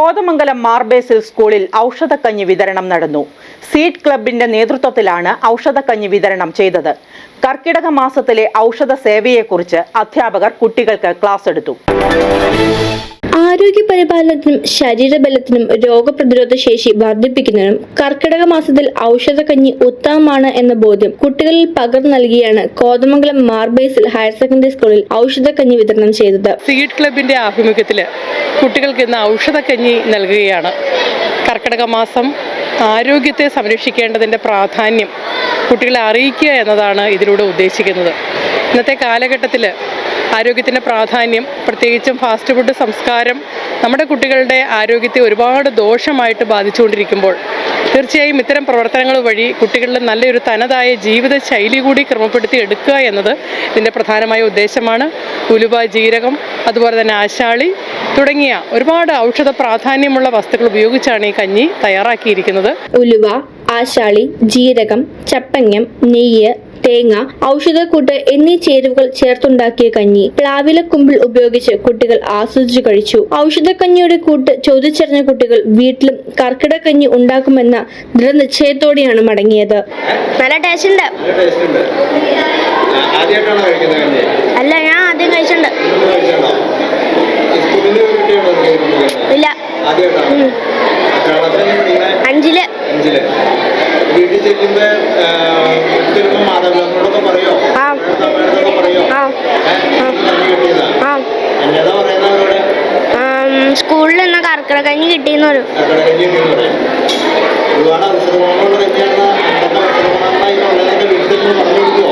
കോതമംഗലം മാർബേസിൽ സ്കൂളിൽ ഔഷധക്കഞ്ഞി വിതരണം നടന്നു. സീഡ് ക്ലബിന്റെ നേതൃത്വത്തിലാണ് ഔഷധക്കഞ്ഞി വിതരണം ചെയ്തത്. കർക്കിടക മാസത്തിലെ ഔഷധ സേവയെക്കുറിച്ച് അധ്യാപകർ കുട്ടികൾക്ക് ക്ലാസ് എടുത്തു. ആരോഗ്യ പരിപാലനത്തിനും ശരീരബലത്തിനും രോഗപ്രതിരോധ ശേഷി വർദ്ധിപ്പിക്കുന്നതിനും കർക്കിടക മാസത്തിൽ ഔഷധക്കഞ്ഞി ഉത്തമമാണ് എന്ന ബോധ്യം കുട്ടികളിൽ പകർന്നു നൽകിയാണ് കോതമംഗലം മാർബേസിൽ ഹയർ സെക്കൻഡറി സ്കൂളിൽ ഔഷധക്കഞ്ഞി വിതരണം ചെയ്തത്. സീഡ് ക്ലബിന്റെ ആഭിമുഖ്യത്തിൽ കുട്ടികൾക്ക് ഇന്ന് ഔഷധക്കഞ്ഞി നൽകുകയാണ്. കർക്കിടക മാസം ആരോഗ്യത്തെ സംരക്ഷിക്കേണ്ടതിന്റെ പ്രാധാന്യം കുട്ടികളെ അറിയിക്കുക എന്നതാണ് ഇതിലൂടെ ഉദ്ദേശിക്കുന്നത്. ഇന്നത്തെ കാലഘട്ടത്തിൽ ആരോഗ്യത്തിന്റെ പ്രാധാന്യം പ്രത്യേകിച്ചും ഫാസ്റ്റ് ഫുഡ് സംസ്കാരം നമ്മുടെ കുട്ടികളുടെ ആരോഗ്യത്തെ ഒരുപാട് ദോഷമായിട്ട് ബാധിച്ചുകൊണ്ടിരിക്കുമ്പോൾ തീർച്ചയായും ഇത്തരം പ്രവർത്തനങ്ങൾ വഴി കുട്ടികളിൽ നല്ലൊരു തനതായ ജീവിത ശൈലി കൂടി ക്രമപ്പെടുത്തി എടുക്കുക എന്നത് ഇതിന്റെ പ്രധാനമായ ഉദ്ദേശമാണ്. ഉലുവ ജീരകം അതുപോലെ തന്നെ ആശാളി തുടങ്ങിയ ഒരുപാട് ഔഷധ പ്രാധാന്യമുള്ള വസ്തുക്കൾ ഉപയോഗിച്ചാണ് ഈ കഞ്ഞി തയ്യാറാക്കിയിരിക്കുന്നത്. ഉലുവ ആശാളി ജീരകം ചപ്പങ്ങം നെയ്യ് തേങ്ങ ഔഷധക്കൂട്ട് എന്നീ ചേരുവകൾ ചേർത്തുണ്ടാക്കിയ കഞ്ഞി. പ്ലാവില പ്ലാവിലക്കുമ്പിൾ ഉപയോഗിച്ച് കുട്ടികൾ ആസ്വദിച്ചു കഴിച്ചു. ഔഷധക്കഞ്ഞിയുടെ കൂട്ട് ചോദിച്ചറിഞ്ഞ കുട്ടികൾ വീട്ടിലും കർക്കിടക്കഞ്ഞി ഉണ്ടാക്കുമെന്ന ദൃഢനിശ്ചയത്തോടെയാണ് മടങ്ങിയത്. നല്ല ടേസ്റ്റ് ഉണ്ട് അല്ല ഞാൻ ആദ്യം കഴിച്ചിട്ടുണ്ട് ഇല്ല. അഞ്ചിൽ. അഞ്ചിൽ. വീട്ടിൽ ചെല്ലുമ്പോ മാതാപിതാക്കളോടൊക്കെ പറയോ? എന്നതാ സ്കൂളിൽ നിന്ന് കർക്കിടകഞ്ഞി കിട്ടിയെന്ന് പറയും. കക്കട കഞ്ഞി കിട്ടിയെന്ന് പറയും. ഒരുപാട് കഞ്ഞിയാണ് ഉള്ളതൊക്കെ വീട്ടിൽ നിന്ന് പറഞ്ഞു കൊടുക്കുവോ?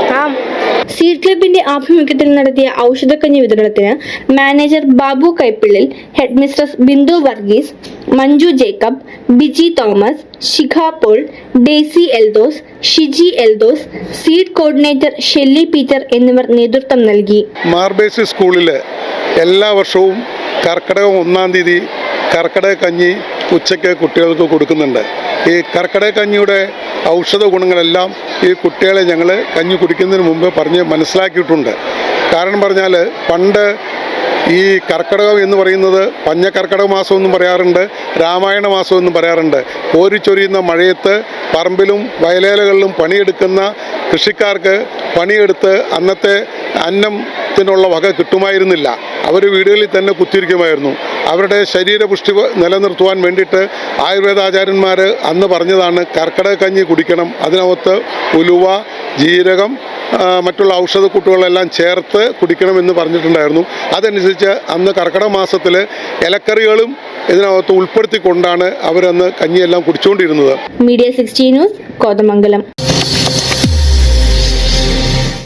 സീഡ് ക്ലബിന്റെ ആഭിമുഖ്യത്തിൽ നടത്തിയ ഔഷധക്കഞ്ഞി വിതരണത്തിന് manager Babu Kaippillil headmistress Bindu Varghese Manju Jacob Biji Thomas Shikha Paul Daisy Eldhose Shiji Eldhose seed coordinator Shelly Peter എന്നിവർ നേതൃത്വം നൽകി. മാർബേസ് സ്കൂളിൽ എല്ലാ വർഷവും കർക്കിടകം ഒന്നാം തീയതി കർക്കിടക കഞ്ഞി ഉച്ചയ്ക്ക് കുട്ടികൾക്ക് കൊടുക്കുന്നുണ്ട്. ഈ കർക്കിടക കഞ്ഞിയുടെ ഔഷധ ഗുണങ്ങളെല്ലാം ഈ കുട്ടികളെ ഞങ്ങൾ കഞ്ഞി കുടിക്കുന്നതിന് മുമ്പ് പറഞ്ഞ് മനസ്സിലാക്കിയിട്ടുണ്ട്. കാരണം പറഞ്ഞാൽ പണ്ട് ഈ കർക്കിടകം എന്ന് പറയുന്നത് പഞ്ഞക്കർക്കിടക മാസം എന്നും പറയാറുണ്ട് രാമായണ മാസം എന്നും പറയാറുണ്ട്. കോരിച്ചൊരിയുന്ന മഴയത്ത് പറമ്പിലും വയലേലകളിലും പണിയെടുക്കുന്ന കൃഷിക്കാർക്ക് പണിയെടുത്ത് അന്നത്തെ അന്നത്തിനുള്ള വക കിട്ടുമായിരുന്നില്ല. അവർ വീടുകളിൽ തന്നെ കുത്തിയിരിക്കുമായിരുന്നു. അവരുടെ ശരീരപുഷ്ടി നിലനിർത്തുവാൻ വേണ്ടിയിട്ട് ആയുർവേദാചാര്യന്മാർ അന്ന് പറഞ്ഞതാണ് കർക്കിടക കഞ്ഞി കുടിക്കണം അതിനകത്ത് ഉലുവ ജീരകം മറ്റുള്ള ഔഷധക്കൂട്ടുകളെല്ലാം ചേർത്ത് കുടിക്കണമെന്ന് പറഞ്ഞിട്ടുണ്ടായിരുന്നു. അതനുസരിച്ച് അന്ന് കർക്കിടക മാസത്തിൽ ഇലക്കറികളും ഇതിനകത്ത് ഉൾപ്പെടുത്തിക്കൊണ്ടാണ് അവരന്ന് കഞ്ഞിയെല്ലാം കുടിച്ചുകൊണ്ടിരുന്നത് മീഡിയ സിക്സ്റ്റി ന്യൂസ് കോതമംഗലം.